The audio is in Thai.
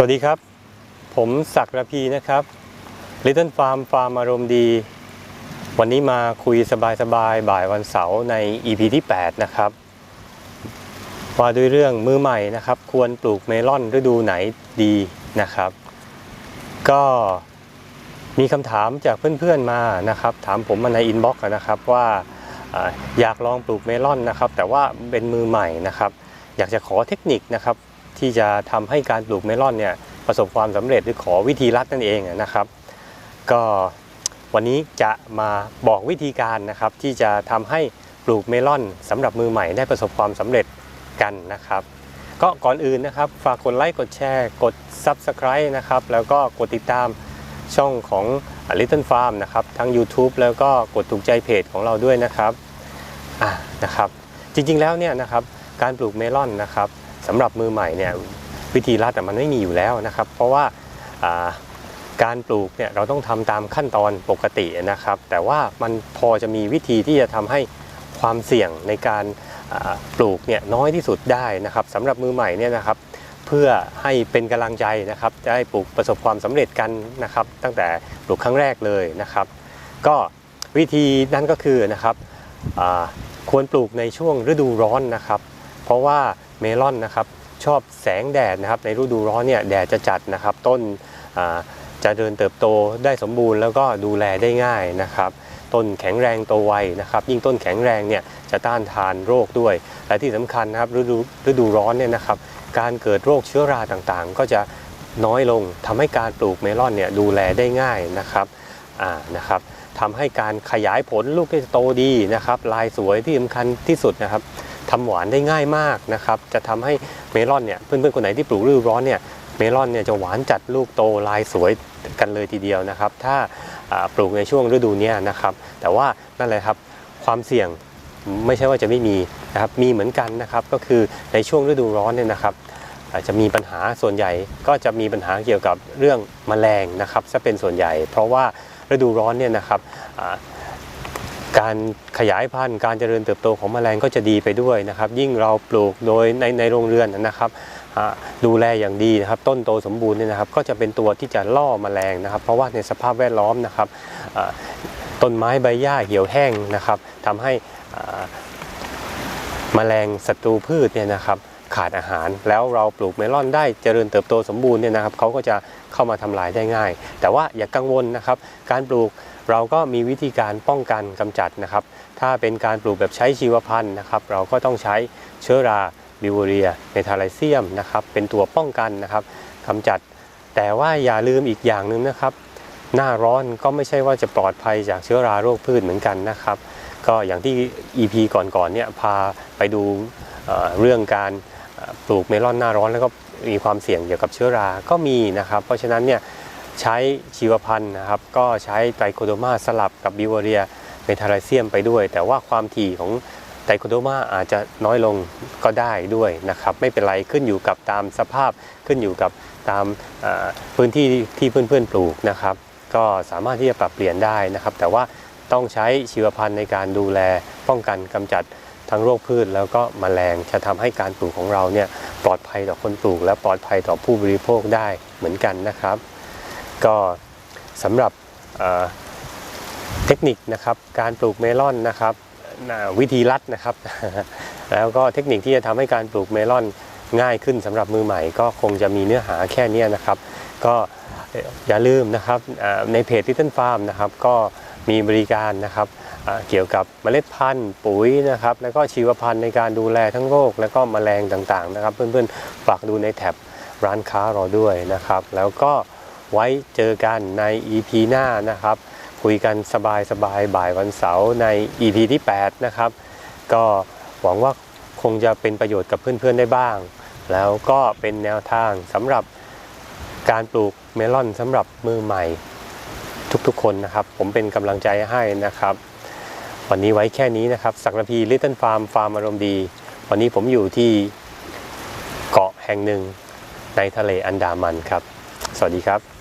สวัสดีครับ ผมศักดิ์ระพีนะครับ Little Farm ฟาร์มอารมณ์ดี วันนี้มาคุยสบายๆบ่ายวันเสาร์ใน EP ที่ 8 นะครับว่าด้วยเรื่องมือใหม่นะครับ ควรปลูกเมลอนฤดูไหนดีนะครับ ก็มีคำถามจากเพื่อนๆมานะครับ ถามผมมาในอินบ็อกซ์นะครับว่าอยากลองปลูกเมลอนนะครับ แต่ว่าเป็นมือใหม่นะครับ อยากจะขอเทคนิคนะครับ ที่จะทำให้การปลูกเมลอนเนี่ยประสบความสำเร็จหรือขอวิธีลัดนั่นเองนะครับ ก็วันนี้จะมาบอกวิธีการนะครับ ที่จะทำให้ปลูกเมลอนสำหรับมือใหม่ได้ประสบความสำเร็จกันนะครับ ก็ก่อนอื่นนะครับ ฝากกดไลค์กดแชร์ กด Subscribe นะครับ แล้วก็กดติดตามช่องของ Little Farm นะครับทั้ง YouTube แล้วก็กดถูกใจเพจของเราด้วยนะครับอ่านะครับ จริงๆแล้วเนี่ยนะครับการปลูกเมลอนนะครับ สำหรับมือใหม่เนี่ยวิธีลัดแต่มันไม่มีอยู่แล้วนะครับ เพราะว่าการปลูกเนี่ยเราต้องทำตามขั้นตอนปกตินะครับ แต่ว่ามันพอจะมีวิธีที่จะทำให้ความเสี่ยงในการปลูกเนี่ยน้อยที่สุดได้นะครับสำหรับมือใหม่เนี่ยนะครับ เพื่อให้เป็นกำลังใจนะครับจะให้ปลูกประสบความสำเร็จกันนะครับ ตั้งแต่ปลูกครั้งแรกเลยนะครับ ก็วิธีนั้นก็คือนะครับควรปลูกในช่วงฤดูร้อนนะครับ เพราะว่า เมลอนนะครับชอบแสงแดดนะครับในฤดูร้อนเนี่ยแดดจะจัดนะครับ ต้นจะเดินเติบโตได้สมบูรณ์แล้วก็ดูแลได้ง่ายนะครับ ต้นแข็งแรงโตไวนะครับ ยิ่งต้นแข็งแรงเนี่ยจะต้านทานโรคด้วย และที่สำคัญนะครับฤดูฤดูร้อนเนี่ยนะครับ การเกิดโรคเชื้อราต่างๆ ก็จะน้อยลงทำให้การปลูกเมลอนเนี่ยดูแลได้ง่ายนะครับอ่านะครับทำให้การขยายผลลูกจะโตดีนะครับ ลายสวยที่สำคัญที่สุดนะครับ ทำหวานได้ง่ายมากนะครับจะทำให้เมลอนเนี่ยเพื่อนๆคนไหนที่ปลูกฤดูร้อนเนี่ยเมลอนเนี่ยจะหวานจัดลูกโตลายสวยกันเลยทีเดียวนะครับ ถ้าปลูกในช่วงฤดูนี้นะครับ แต่ว่านั่นแหละครับความเสี่ยงไม่ใช่ว่าจะไม่มีนะครับมีเหมือนกันนะครับก็คือในช่วงฤดูร้อนเนี่ยนะครับอาจจะมีปัญหาส่วนใหญ่ก็จะมีปัญหาเกี่ยวกับเรื่องแมลงนะครับจะเป็นส่วนใหญ่ เพราะว่าฤดูร้อนเนี่ยนะครับ การขยายพันธุ์การเจริญเติบโตของแมลงก็จะดีไปด้วยนะครับ ยิ่งเราปลูกโดยในในโรงเรือนนะครับดูแลอย่างดีนะครับต้นโตสมบูรณ์เนี่ยนะครับก็จะเป็นตัวที่จะล่อแมลงนะครับ เพราะว่าในสภาพแวดล้อมนะครับต้นไม้ใบหญ้าเหี่ยวแห้งนะครับทำให้แมลงศัตรูพืชเนี่ยนะครับขาดอาหารแล้วเราปลูกเมลอนได้เจริญเติบโตสมบูรณ์เนี่ยนะครับเขาก็จะเข้ามาทำลายได้ง่าย แต่ว่าอย่ากังวลนะครับ การปลูก เราก็มีวิธีการป้องกันกำจัดนะครับ ถ้าเป็นการปลูกแบบใช้ชีวพันธุ์นะครับ เราก็ต้องใช้เชื้อราบิวเรียเมทาไลเซียมนะครับ เป็นตัวป้องกันนะครับกำจัด แต่ว่าอย่าลืมอีกอย่างหนึ่งนะครับ หน้าร้อนก็ไม่ใช่ว่าจะปลอดภัยจากเชื้อราโรคพืชเหมือนกันนะครับ ก็อย่างที่ EP ก่อนๆเนี่ยพาไปดูเรื่องการปลูกเมลอนหน้าร้อนแล้วก็มีความเสี่ยงเกี่ยวกับเชื้อรา ก็มีนะครับ เพราะฉะนั้นเนี่ย ใช้ชีวพันธุ์นะครับ ก็ใช้ไตรโคโดมาสลับกับบิวเรียเมทาไลเซียมไปด้วย แต่ว่าความถี่ของไตรโคโดมาอาจจะน้อยลงก็ได้ด้วยนะครับ ไม่เป็นไรขึ้นอยู่กับตามสภาพขึ้นอยู่กับตามพื้นที่ที่เพื่อนๆปลูกนะครับ ก็สามารถที่จะปรับเปลี่ยนได้นะครับ แต่ว่าต้องใช้ชีวพันธุ์ในการดูแลป้องกันกำจัดทั้งโรคพืชแล้วก็แมลงจะทำให้การปลูกของเราเนี่ยปลอดภัยต่อคนปลูก และปลอดภัยต่อผู้บริโภคได้เหมือนกันนะครับ ก็สำหรับเทคนิคนะครับการปลูกเมลอนนะครับวิธีลัดนะครับ แล้วก็เทคนิคที่จะทำให้การปลูกเมลอนง่ายขึ้นสำหรับมือใหม่ ก็คงจะมีเนื้อหาแค่นี้นะครับ ก็อย่าลืมนะครับในเพจ Little Farm นะครับก็มีบริการนะครับเกี่ยวกับเมล็ดพันธุ์ปุ๋ยนะครับแล้วก็ชีวพันธุ์ในการดูแลทั้งโรค แล้วก็แมลงต่างๆนะครับ เพื่อนๆฝากดูในแท็บร้านค้าเราด้วยนะครับ แล้วก็ ไว้เจอกันใน EP หน้านะครับ คุยกันสบายๆบบ่ายวันเสาร์ใน EP ที่ 8 นะครับ ก็หวังว่าคงจะเป็นประโยชน์กับเพื่อนๆได้บ้าง แล้วก็เป็นแนวทางสำหรับการปลูกเมลอนสำหรับมือใหม่ทุกๆคนนะครับ ผมเป็นกำลังใจให้นะครับ วันนี้ไว้แค่นี้นะครับ สักรพีลิตเติ้ลฟาร์มฟาร์มอารมณ์ดี วันนี้ผมอยู่ที่เกาะแห่งหนึ่งในทะเลอันดามันครับ สวัสดีครับ